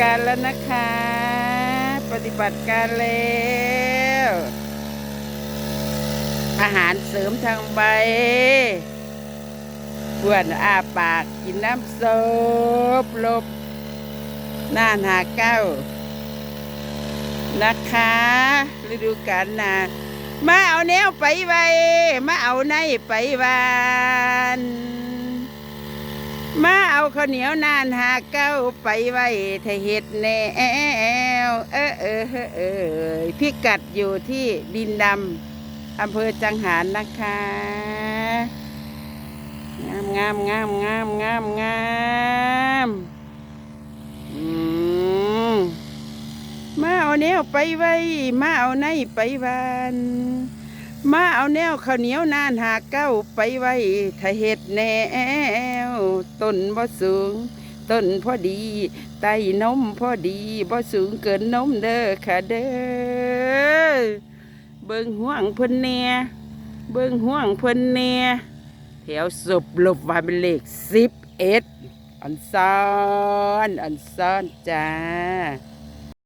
การแล้วนะคะ ปฏิบัติการแล้วอาหารเสริมทางใบเพื่อนอาปากกินน้ำซุปลบ หน้าหาเก้า นะคะ ฤดูกาลนามาเอาแนวไปไว้มาเอาในไปวาน เอาข้าวเหนียวนานหาเก้าไปไว้ไทยเห็ดแนวเออเออเออเออพิกัดอยู่ที่ดินดำอำเภอจังหารนะคะงามงามงามงามงามงามอืมมาเอาแนวไปไว้มาเอาในไปวานมาเอาแนวข้าวเหนียวนานหาเก้าไปไว้ถ้าเห็ดแนว ต้นบ่สูง ต้นพอดี ไต้นมพอดีบ่สูงเกินนมเด้อค่ะเด้อเบิ่งห่วงเพิ่นแน่เบิ่งห่วงเพิ่นแน่แถวสุบลบว่าเป็นเลขสิบเอ็ดอันซ้อนอันซ้อนจ้า